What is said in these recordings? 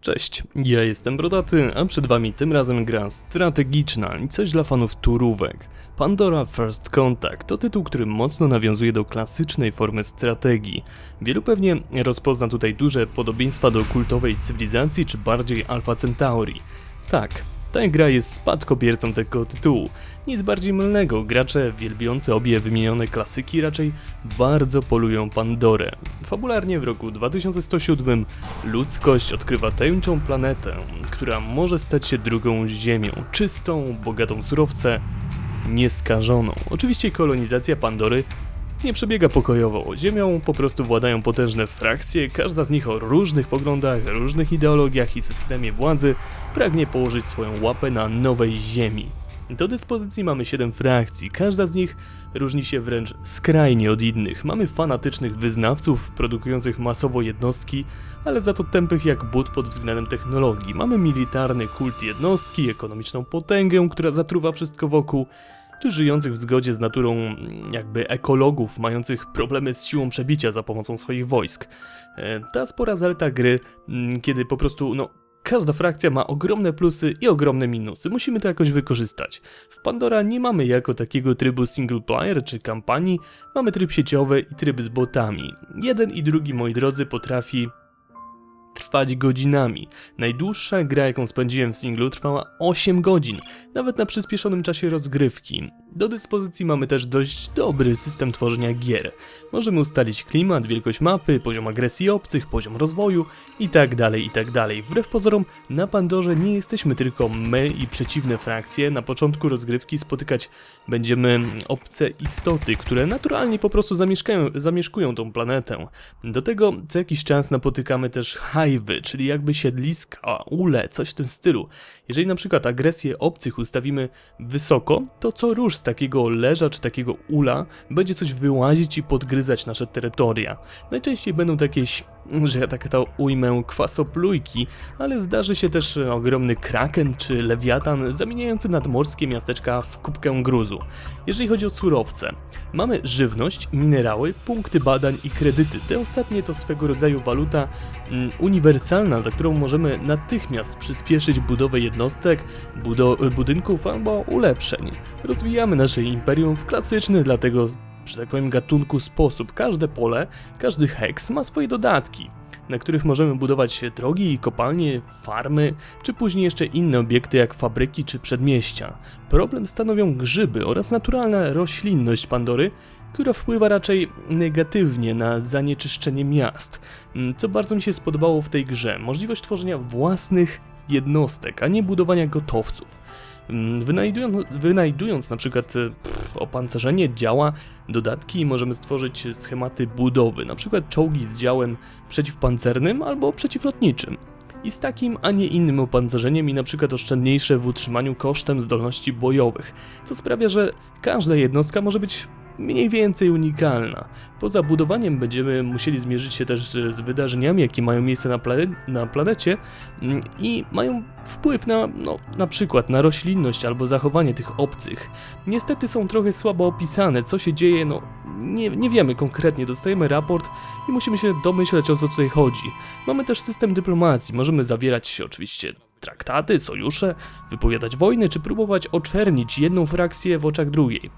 Cześć, ja jestem Brodaty, a przed wami tym razem gra strategiczna i coś dla fanów turówek. Pandora First Contact to tytuł, który mocno nawiązuje do klasycznej formy strategii. Wielu pewnie rozpozna tutaj duże podobieństwa do kultowej cywilizacji czy bardziej Alpha Centauri. Tak, ta gra jest spadkobiercą tego tytułu. Nic bardziej mylnego, gracze wielbiący obie wymienione klasyki raczej bardzo polują Pandorę. Fabularnie w roku 2107 ludzkość odkrywa tajemniczą planetę, która może stać się drugą Ziemią, czystą, bogatą surowce, nieskażoną. Oczywiście kolonizacja Pandory nie przebiega pokojowo. Ziemią po prostu władają potężne frakcje, każda z nich o różnych poglądach, różnych ideologiach i systemie władzy pragnie położyć swoją łapę na nowej Ziemi. Do dyspozycji mamy 7 frakcji, każda z nich różni się wręcz skrajnie od innych. Mamy fanatycznych wyznawców produkujących masowo jednostki, ale za to tępych jak but pod względem technologii. Mamy militarny kult jednostki, ekonomiczną potęgę, która zatruwa wszystko wokół, czy żyjących w zgodzie z naturą jakby ekologów mających problemy z siłą przebicia za pomocą swoich wojsk. E, Ta spora zaleta gry, mm, kiedy po prostu no Każda frakcja ma ogromne plusy i ogromne minusy. Musimy to jakoś wykorzystać. W Pandora nie mamy jako takiego trybu single player czy kampanii, mamy tryb sieciowy i tryb z botami. Jeden i drugi, moi drodzy, potrafi trwać godzinami. Najdłuższa gra, jaką spędziłem w singlu, trwała 8 godzin, nawet na przyspieszonym czasie rozgrywki. Do dyspozycji mamy też dość dobry system tworzenia gier. Możemy ustalić klimat, wielkość mapy, poziom agresji obcych, poziom rozwoju i tak dalej, i tak. Wbrew pozorom, na Pandorze nie jesteśmy tylko my i przeciwne frakcje. Na początku rozgrywki spotykać będziemy obce istoty, które naturalnie po prostu zamieszkają, zamieszkują tą planetę. Do tego co jakiś czas napotykamy też czyli jakby siedliska, ule, coś w tym stylu. Jeżeli na przykład agresję obcych ustawimy wysoko, to co róż z takiego leża czy takiego ula będzie coś wyłazić i podgryzać nasze terytoria. Najczęściej będą to jakieś, że ja tak to ujmę, kwasoplujki, ale zdarzy się też ogromny kraken czy lewiatan zamieniający nadmorskie miasteczka w kubkę gruzu. Jeżeli chodzi o surowce, mamy żywność, minerały, punkty badań i kredyty. Te ostatnie to swego rodzaju waluta mm, uniwersalna, za którą możemy natychmiast przyspieszyć budowę jednostek, budo- budynków albo ulepszeń. Rozwijamy nasze imperium w klasyczny dla tego, że tak powiem, gatunku sposób. Każde pole, każdy heks ma swoje dodatki, na których możemy budować drogi, kopalnie, farmy, czy później jeszcze inne obiekty jak fabryki czy przedmieścia. Problem stanowią grzyby oraz naturalna roślinność Pandory, która wpływa raczej negatywnie na zanieczyszczenie miast. Mm, Co bardzo mi się spodobało w tej grze, możliwość tworzenia własnych jednostek, a nie budowania gotowców. Mm, Wynajdując, wynajdując na przykład e, pff, opancerzenie działa, dodatki, możemy stworzyć schematy budowy, na przykład czołgi z działem przeciwpancernym albo przeciwlotniczym. I z takim, a nie innym opancerzeniem i na przykład oszczędniejsze w utrzymaniu kosztem zdolności bojowych, co sprawia, że każda jednostka może być mniej więcej unikalna. Poza budowaniem będziemy musieli zmierzyć się też z wydarzeniami, jakie mają miejsce na, plane na planecie mm, i mają wpływ na, no, na przykład na roślinność albo zachowanie tych obcych. Niestety są trochę słabo opisane, co się dzieje, no nie, nie wiemy konkretnie, dostajemy raport i musimy się domyśleć o co tutaj chodzi. Mamy też system dyplomacji, możemy zawierać się oczywiście traktaty, sojusze, wypowiadać wojny czy próbować oczernić jedną frakcję w oczach drugiej.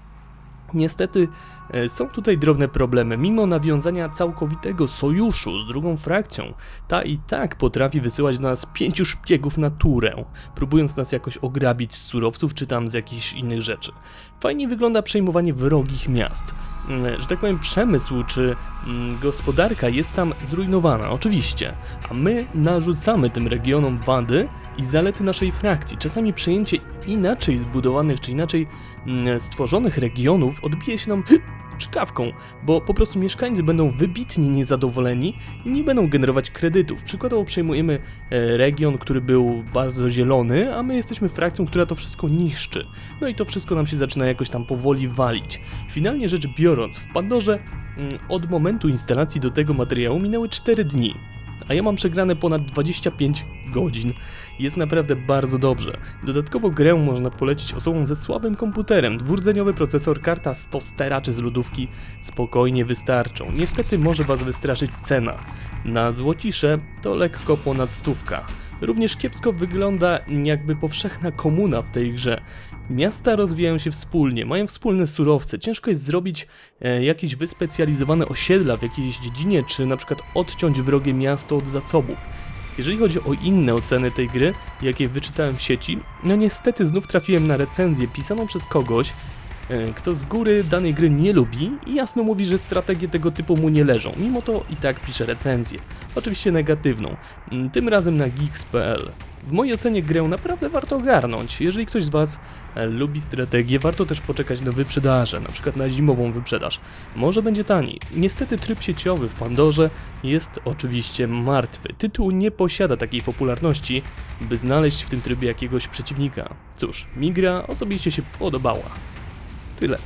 Niestety e, są tutaj drobne problemy. Mimo nawiązania całkowitego sojuszu z drugą frakcją, ta i tak potrafi wysyłać do nas pięciu szpiegów na turę, próbując nas jakoś ograbić z surowców czy tam z jakichś innych rzeczy. Fajnie wygląda przejmowanie wrogich miast. Mm, Że tak powiem, przemysł czy mm, gospodarka jest tam zrujnowana, oczywiście, a my narzucamy tym regionom wady i zalety naszej frakcji. Czasami przejęcie inaczej zbudowanych czy inaczej mm, stworzonych regionów odbije się nam czkawką, bo po prostu mieszkańcy będą wybitnie niezadowoleni i nie będą generować kredytów. Przykładowo przejmujemy e, region, który był bardzo zielony, a my jesteśmy frakcją, która to wszystko niszczy. No i to wszystko nam się zaczyna jakoś tam powoli walić. Finalnie rzecz biorąc, w Pandorze mm, od momentu instalacji do tego materiału minęły 4 dni a ja mam przegrane ponad 25 godzin. Jest naprawdę bardzo dobrze. Dodatkowo grę można polecić osobom ze słabym komputerem. Dwurdzeniowy procesor, karta 100 stera czy z lodówki spokojnie wystarczą. Niestety może was wystraszyć cena. Na złocisze to lekko ponad stówka. Również kiepsko wygląda jakby powszechna komuna w tej grze. Miasta rozwijają się wspólnie, mają wspólne surowce. Ciężko jest zrobić e, jakieś wyspecjalizowane osiedla w jakiejś dziedzinie, czy na przykład odciąć wrogie miasto od zasobów. Jeżeli chodzi o inne oceny tej gry, jakie wyczytałem w sieci, no niestety znów trafiłem na recenzję pisaną przez kogoś, kto z góry danej gry nie lubi i jasno mówi, że strategie tego typu mu nie leżą. Mimo to i tak pisze recenzję. Oczywiście negatywną. Mm, Tym razem na geeks.pl. W mojej ocenie grę naprawdę warto ogarnąć. Jeżeli ktoś z Was e, lubi strategię, warto też poczekać na wyprzedaże, na przykład na zimową wyprzedaż. Może będzie taniej. Niestety tryb sieciowy w Pandorze jest oczywiście martwy. Tytuł nie posiada takiej popularności, by znaleźć w tym trybie jakiegoś przeciwnika. Cóż, mi gra osobiście się podobała. 对了